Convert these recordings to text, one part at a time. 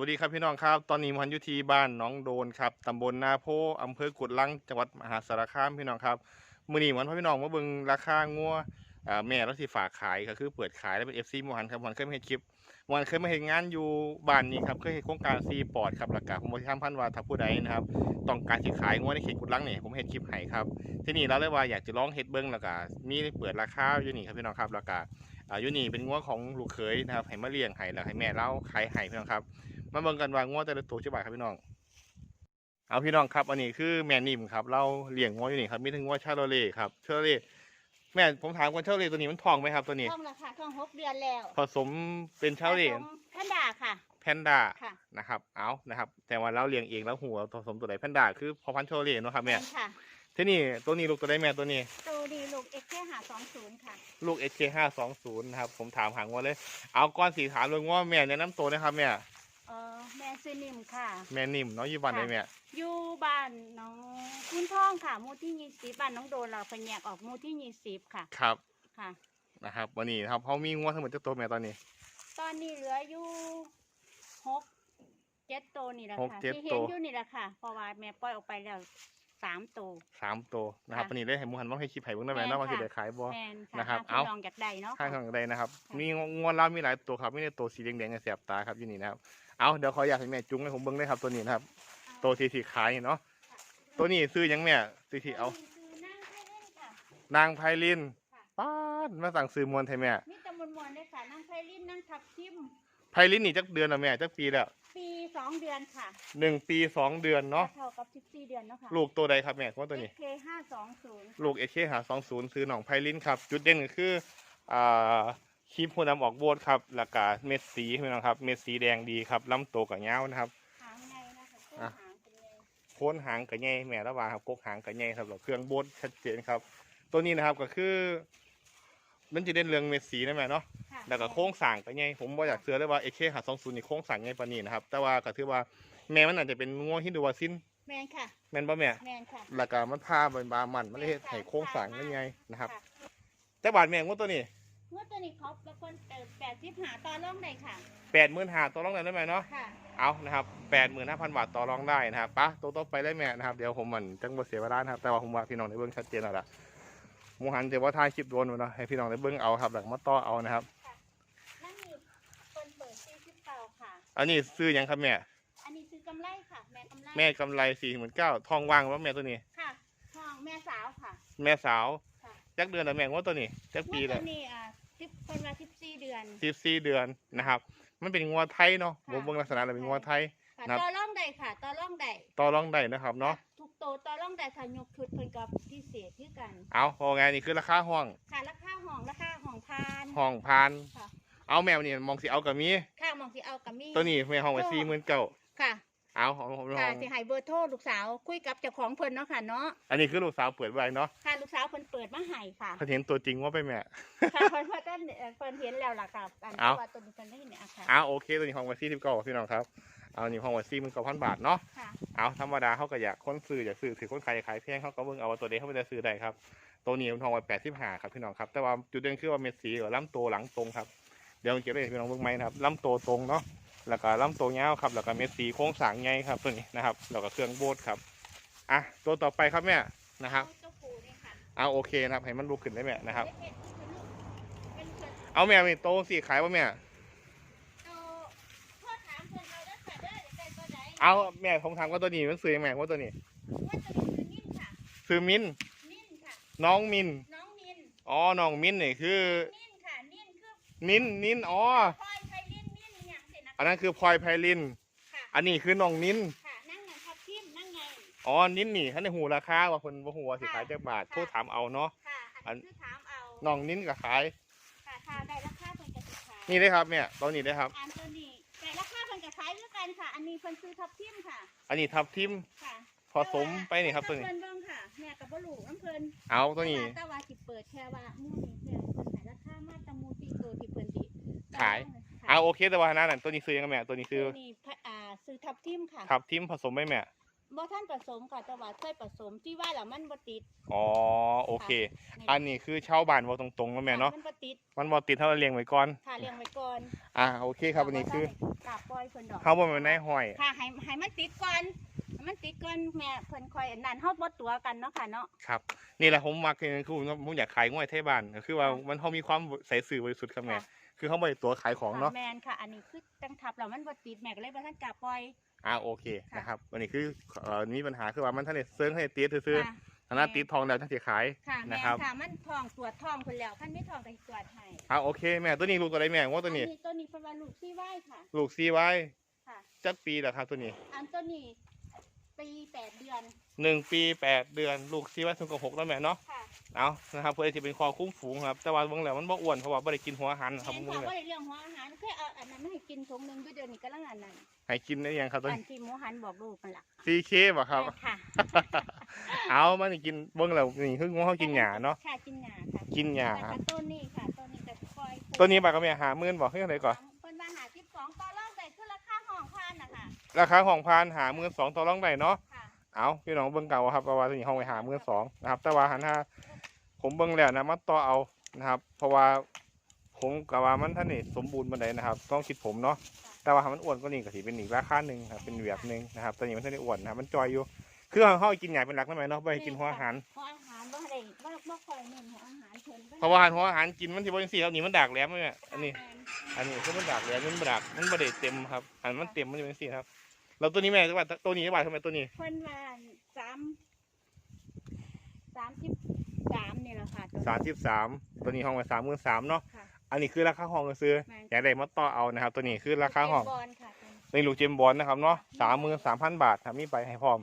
วัสดีครับพี่น้องครับ ตอนนี้มันอยู่ที่บ้านน้องโดนครับตำบลนาโพอำเภอกุดลังจังหวัดมหาสารคามพี่น้องครับมื้อนี้มันพาพี่น้องมาเบิ่งราคางัวอ่แม่เราสิฝากขายก็คือเปิดขายแล้วเป็น FC หมหันครับมันเคยมาเห็นคลิปมันเคยมาเห็นงานอยู่บ้านนี้ครับเคยเห็นโครงการซีปอร์ตครับหลักการผมบอกที่ทำพันว่าถ้าผู้ใดนะครับต้องการสิขายงัวในเขตกุดลังเนี่ยผมเห็นคลิปให้ครับที่นี่เราเลยว่าอยากจะลองเฮ็ดเบิ่งแล้วก็มีเปิดราคาอยู่นี่ครับพี่น้องครับแล้วก็อ่ายู่นี่เป็นงัวของลูกเขยนะครับให้มาเลี้ยงให้แล้วให้แม่เราขายให้พี่น้องครับ มาเบิ่งกันว่างัวแต่ละตัวชื่อบ่ายครับพี่น้อง เอาพี่น้องครับอันนี้คือแม่นิ่มครับ เราเลี้ยงงัวอยู่นี่ครับมีทั้งงัวชาโลเล่ครับชาโลเล่แม่ผมถามก่อนชาโลเล่ตัวนี้มันทองไหมครับตัวนี้ท้องแล้วค่ะท้องหกเดือนแล้วผสมเป็นชาโลเล่ผสมแพนด้าค่ะ แพนด้าค่ะ นะครับ เอานะครับ แต่ว่าเราเลี้ยงเองแล้วหัวผสมตัวไหนแพนด้าคือพอพันธุ์ชาโลเล่เนาะครับแม่นค่ะที่นี่ตัวนี้ลูกตัวได้แม่ตัวนี้ ตัวดีลูกเอ็กแค่หาสองศูนย์ค่ะ ลูก SK ห้าสองศูนย์นะครับผมถามหางงัวเลย เอาก้อนสีถามเลยว่าแม่แนะนำตัวนะครับแม่ เออแม่ซื้อนิ่มค่ะ แม่นิ่มเนาะอยู่บ้านไหนแม่อยู่บ้านน้องคุณท่องค่ะหมู่ที่ยี่สิบบ้านน้องโดนเราเป็นแยกออกหมู่ที่ยี่สิบค่ะ ครับ ค่ะ นะครับ วันนี้นะครับเขามีงัวทั้งหมดเจ้าตัวแม่ตอนนี้ ตอนนี้เหลืออยู่หกเจ็ดตัวนี่แหละหกค่ะเจ็ดที่เห็ตันว อยู่นี่แหละค่ะเพราะว่าแม่ปล่อยออกไปแล้ว สามตัว สามตัวนะครับค่ะวันนี้ได้เห็นหมูหันว่าให้คลิปไผ่เบิ่งได้ไหมแม่นเนาะว่าสิค่ะได้ขายบ่ แมนค่ะนะครับหาพี่เอาน้องอยากได้เนาะ ข้างข้างใดนะครับ ค่ะ มีงวงเรามีหลายตัวครับมีในตัวสีแดงๆกับแสบตาครับอยู่นี่นะครับ เอาเดี๋ยวขออยากให้แม่จุ้งให้ผมเบิ่งได้ครับตัวนี้นะครับ ตัวที่ที่ขายเนาะ ตัวนี้ซื้อหยังแม่ซื้อที่เอาคือนั่งให้เล่นค่ะ นางไพลินค่ะ ป้าดมาสั่งซื้อมวลไทยแม่มีแตะมวนมวนๆเลยค่ะนั่งไพลินนั่งทับทิม ไพลินนี่จักเดือนแล้วแม่จักปีแล้วปีสองเดือนค่ะหนึ่งปีสองเดือนเนาะเท่ากับสิบสี่เดือนเนาะค่ะลูกตัวใดครับแม่ของตัวนี้ เคห้าสองศูนย์ลูกเอเคหาสองศูนย์ซื้อหนองไพลินครับ จุดเด่นก็คืออ่าคลิปหัวดำออกโบดครับแล้วก็เม็ดสีพี่น้องครับ เม็ดสีแดงดีครับลำโตวกับเงาวนะครับ หางไงนะคะต้นอะ หางเป็นไงโค้นหางกับใหญ่แม่ระหว่างครับกกหางกับใหญ่ครับแล้วเครื่องโบดชัดเจนครับ ตัวนี้นะครับก็คือ มันจะเด่นเรื่องเม็ดสีนะแม่เนาะค่ะ แล้วก็โค้งสั่งกับใหญ่ผมบ่อยากเสือเลยว่าเอเคหาสองศูนย์นี่โค้งสั่งใหญ่ปานนี้นะครับ แต่ว่าก็ถือว่าแม่มันอาจจะเป็นงัวฮินดูวาซินแมนค่ะ แม่นป่ะแม่แมนค่ะ แล้วก็มันพาเป็นบามันมันเลยเฮ็ดให้โค้งสั่งได้ไงนะครับ ค่ะแต่บาทแม่งวดตัวนี้เมื่อตัวนี้เขาเป็นคนเติมแปดสิบหาต่อร่องได้ค่ะ แปดหมื่นหาต่อรองได้ไหมเนาะ ค่ะเอานะครับแปดหมื่นห้าพันบาทต่อรองได้นะครับปะตัวต่อไปได้แม่นะครับเดี๋ยวผมมันจังบ่เสียเวลานะครับ แต่ว่าผมว่าพี่น้องได้เบิ่งชัดเจนแล้วล่ะหมูหันจะว่าถ่ายคลิปโดนไว้เนาะให้พี่น้องได้เบิ่งเอาครับแล้วก็มาต่อเอานะครับ นั่นนี่คนเปิดสี่สิบเก้าค่ะ อันนี้ซื้อหยังครับแม่ อันนี้คือกำไรค่ะ แม่กำไรแม่กำไรสี่หมื่นเก้าทองว่างว่าแม่ตัวนี้ ค่ะทองแม่สาวค่ะ แม่สาวค่ะจักเดือนแล้วแม่ว่าตัวนี้จักปีเมื่อแล้วตัวนี้อ่าสิบคนมาสิบสี่เดือนสิบสี่เดือนนะครับ มันเป็นงัวไทยเนาะค่ะผมเบิ่งลักษณะแล้วเป็นงัวไทย ค่ะครับ ต่อร่องใดค่ะต่อร่องใดต่อรองได้นะครับเนาะทุกโตต่อร่องใดค่ะยกชุดเพิ่นกับพิเศษคือกัน เอาพอไงนี่คือราคาห้องค่ะราคาห้องราคาห้องพานห้องพานค่ะ เอาแมวนี่มองสิเอากับมีค่ามองสิเอากับมีตัวนี้แม่ห้องไว้สี่หมื่นเก้าค่ะ เอาของของห้ค่ะองสิให้เบอร์โทรลูกสาวคุยกับเจ้าของเพิ่นเนาะค่ะเนาะอันนี้คือลูกสาวเปิดไว้เนาะค่ะลูกสาวเพิ่นเปิดมาให้ค่ะเขาเห็นตัวจริงว่าไปแม่ค่ะเพิ่นเพิ่นเพิ่นเอ่อเพิ่นเห็นแล้วล่ะค่ะอันเอาว่าตัวนี้เพิ่นได้เห็นเนี่ยอะค่ะเอาโอเคตัวนี้ห้องไว้สี่สิบเก้าพี่น้องครับเอานี่ห้องไว้สี่หมื่นเก้าพันบาทเนาะค่ะเอาธรรมดาเขาก็อยากคนซื้ออยากซื้อถือคนขายอยากขายแพงเขาก็เบิ่งเอาว่าตัวเด็กเขาไม่ได้ซื้อได้ครับตัวนี้มันทองไว้แปดสิบห้าครับพี่น้องครับแต่ว่าจุดเด่นคือว่าเม็ดสีกับลำตัวหลังตรงครับ เดี๋ยวเก็บไว้ให้พี่น้องเบิ่งไหมนะครับลำตัวตรงเนาะแล้วก็ลำตัวยาวครับแล้วก็เม็ดสีโค้งสางใหญ่ครับตัวนี้นะครับแล้วก็เครื่องโบดครับอะตัวต่อไปครับแม่นะครับเอาตัวผูนี่ค่ะเอาโอเคนะครับให้มันลุกขึ้นได้แม่นะครับเด็กๆเป็นเพิ่นเอาแม่นี่โตสีขายว่าแม่เอาพ่อถามเพิ่นเอาเด้อค่ะเด้อได้ตัวใดเอาแม่ผมถามว่าตัวนี้มันซื้อยังไงว่าตัวนี้ว่าตัวนี้คือนิ่มค่ะซื้อมินนิ่มค่ะน้องมินน้องนินอ๋อน้องมินนี่คือนิ่มค่ะนิ่ม คือนินนินอ๋อพลอยไพลินนิ่มอย่างเสร็จนะอันนั้นคือพลอยไพลิน ค่ะอันนี้คือน้องนินค่ะนั่งไงทับทิมนั่งไง อ๋อ นินนี่ท่านในหูราคาว่าคนว่าหัวาสิขายจากบาท ค่ะ โทรถามเอาเนาะ ค่ะอัอันน นี้คือถามเอาน้องนินก็ขาย ค่ะค่ะได้ราคาเพิ่นจะขายนี่ได้ครับแม่ตัวนี้ได้ครับ อันตัวนี้ได้ราคาเพิ่นจะขายด้วยกันค่ะ อันนี้เพิ่นซื้อทับทิมค่ะ อันนี้ทับทิมค่ะผสมไปนี่ครับตัวนี้ เพิ่นเบิ่งค่ะแม่กับบ่รู้น้ำเพิ่นเอาตัวนี้ แต่ว่าสิเปิดแค่ว่าหมู่นี้แค่เพิ่นขายราคามา ตามหมู่ที่ตัวที่เพิ่นสิขายค่ะเอาโอเคแต่ว่าอันนั้นนะตัวนี้ซื้อยังไงแม่ตัวนี้ซื้อตัวนี้พะอ่าซื้อทับทิมค่ะทับทิมผสมไหมแม่บ่ท่านผสมค่ะแต่ว่าเคยผสมที่ว่าแล้วมันบ่ติดอ๋อโอเคในอันนี้คือชาวบ้านเว้าตรงๆแล้วแม่เนาะมันบ่ติดมันบ่ติดเท่าเราเลี้ยงไว้ก่อนค่ะเลี้ยงไว้ก่อนอ่าโอเคครับอันนี้คือกาบปล่อยเพิ่นดอกเฮาบ่แม่นนายห้อยค่ะให้ให้มันติดก่อนให้ มันติดก่อนแม่เพิ่นค่อยอันนั้นเฮาบ่ตัวกันเนาะค่ะเนาะครับ นี่แหละผมมักคือคือผมอยากขายง่วยไทยบ้านก็คือว่าค่ะมันเฮามีความใส่สื่อบริสุทธิ์ครับแม่ค่ะคือเฮาบ่ได้ตัวขายของเนาะแมนค่ะ อันนี้คือจังทับแล้วมันบ่ติดแม่ก็เลยบ่ทันกาบปล่อยอ่าโอเคค่ะนะครับอันนี้คือเอ่อมีปัญหาคือว่ามันท่านได้เซิร์งให้ติดซื่อค่ะๆถ้าหน้าติดทองแล้วท่านสิขายค่ะแม่นะครับค่ะมันทองตรวจทองเพิ่นแล้วคันไม่ทองก็สิตรวจให้อ่าโอเคแม่ตัวนี้ลูกตัวใดแม่ว่าตัวนี้อัตัวนี้เป็นว่าลูกซี่ไว้ค่ะ ลูกซีไว้ค่ะจักปีแล้วครับตัวนี้อันตัวนี้ ปีแปดเดือน หนึ่งปีแปดเดือนลูกซีไว้ถึงกับหกแล้วแม่เนาะค่ะเอานะครับเพื่อที่เป็นคอคุ้มฝูงครับแต่ว่าเบิ่งแล้วมันบ่อ้วนเพราะว่าบ่ได้กินหัวอาหันนะครับแม่นเบิ่งค่ะแล้วว่าได้เรื่องหัวอาหารเคยเอาอันนั้นมาให้กินถุงหนึงด้วยเดือนนี้กำลังอันนั้นให้กินได้ยังครับตัวอันนี้ที่หมูหันบอกลูกมันล่ะ CK บ่ครับแม่นค่ะ เอามันสิกินเบิ่งแล้วนี่คืองูเฮากินหญ้าเนาะค่ะกินหญ้าค่ะกินหญ้าแล้วก็ต้นนี้ค่ะต้นนี้ก็ปล่อยตัวนี้บาทก็แม่หาหมื่นบ่คือจังไดก่อนเพิ่นว่าหา12ต่อรองได้คือราคาห้องพานน่ะค่ะ ราคาของพานหาหมื่นสองต่อรองได้เนาะค่ะเอาพี่น้องเบิ่งเก่าครับเพราะว่าตัวนี้ห้องไว้หาหมื่นสองนะครับ แต่ว่าหันหาผมเบิ่งแล้วนะมันต่อเอานะครับ เพราะว่าผมกับว่ามันท่านนี่สมบูรณ์บันไดนะครับ ต้องคิดผมเนาะแต่ว่าถ้ามันอ้วนก็นี่ก็สิเป็นอีกราคาหนึ่งครับเป็นแบบหนึ่งนะครับตัวนี้มันท่านได้อ้วนนะครับมันจอยอยู่คือเขาเขาให้กินหญ้าเป็นหลักนั่นไหมเนาะไม่ให้กินหัวอาหารหัวอาหารบ่ได้บ่บ่ค่อยเน้นหัวอาหารเพิ่นเพราะว่าหัวอาหารกินมันที่บริสีครับนี่มันดากแหลมเลยอันนี้ อันนี้คือมันดากแหลมมันบ่ดากมันบ่ได้เต็มครับอันมันเต็มมันจะเป็นสีครับ แล้วตัวนี้แม่จังหวัดตัวนี้จังหวัดทำไมตัวนี้ เพิ่นว่าสามสามสิบสามนี่แหละค่ะตัวสามสิบสามตัวนี้ห้องไว้สามหมื่นสามเนาะค่ะอันนี้คือราคาห้องก็ซื้อแม่นอยากได้มาต่อเอานะครับ ตัวนี้คือราคาห้องเจมส์บอลค่ะตัวนี้ ในลูกเจมส์บอลนะครับเนาะสามหมื่นสามพันบาทครับมีไปให้พร้อม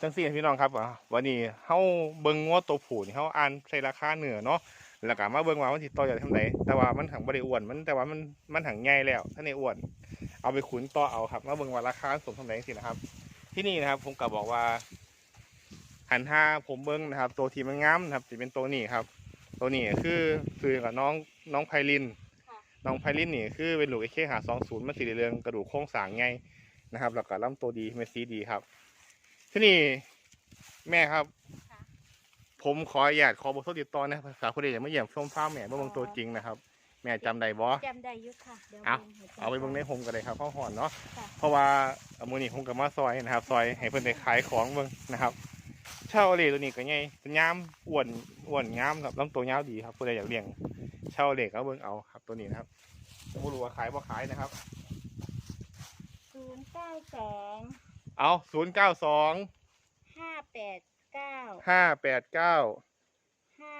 จังสี่พี่น้องครับอะวันนี้เฮาเบิ่งงัวตัวผู้นี่เฮาอ่านใส่ราคาเหนือเนาะแล้วก็มาเบิ่งว่ามันสิต่อจากทำไดแต่ว่ามันถังบ่ได้อ้วนมันแต่ว่ามันมันถังใหญ่แล้วถ้าในอ้วน เอาไปขุนต่อเอาครับมาเบิ่งว่าราคาสมทำไดสินะครับ ที่นี่นะครับ ผมก็บอกว่า หันห้าผมเบิ่งนะครับ ตัวที่มันงามนะครับสิเป็นตัวนี้ครับ ตัวนี้คือคือกับน้องน้องไพลินค่ะน้องไพลินนี่คือเป็นลูกไอเคหาสองศูนย์มันสีเหลืองกระดูกโครงสร้างไงนะครับแล้วก็ลำตัวดีเมซีดีครับ ที่นี่แม่ครับค่ะผมขออนุญาตขอเบทโทรติดต่อนะภาษาคนเดียวมาเยี่ยมชมฟาร์มแม่เมื่อเบิ่งตัวจริงนะครับ แม่จำได้บ่ จำได้อยุค่ะเดี๋ยวเอา บิ่งให้จำเอาไปเบิ่งในโฮมกันเลยครับเข้าหอนเนาะค่ะเพราะว่าเอามือนี่ผมกับมาซอยนะครับ ซอยให้เพิ่นได้ขายของเบิ่งนะครับเช่าเหล็กตัวนี้ก็ใหญ่เป็นยามอ้วนอ้วนงามครับลำตัวยาวดีครับผู้ใดอยากเลี้ยงเช่าเหล็กก็เบิ่งเอาครับตัวนี้นะครับไม่รู้ว่าขายบ่ขายนะครับ ศูนย์เก้าสองเอาศูนย์เก้าสองห้าแปดเก้าห้าแปดเก้าห้า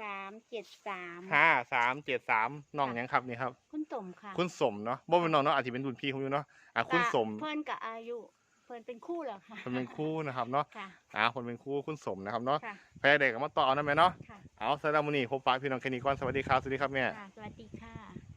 สามเจ็ดสามห้าสามเจ็ดสามน้องหยังครับนี่ครับ คุณสมค่ะคุณสมเนาะบ่เป็นน้องเนาะอาจจะเป็นรุ่นพี่ผมอยู่เนาะอะคุณสมเพื่อนกับอายุเพื่อนเป็นคู่เหรอค่ะคนเป็นคู่นะครับเนาะค่ะ อ่าคนเป็นคู่คุณสมนะครับเนาะค่ะ แพ้เด็กก็มาต่อเอานะแม่เนาะค่ะเอาสำหรับมื้อนี้พบปะพี่น้องแค่นี้ก่อนสวัสดีครับสวัสดีครับแม่ ค่ะ สวัสดีค่ะ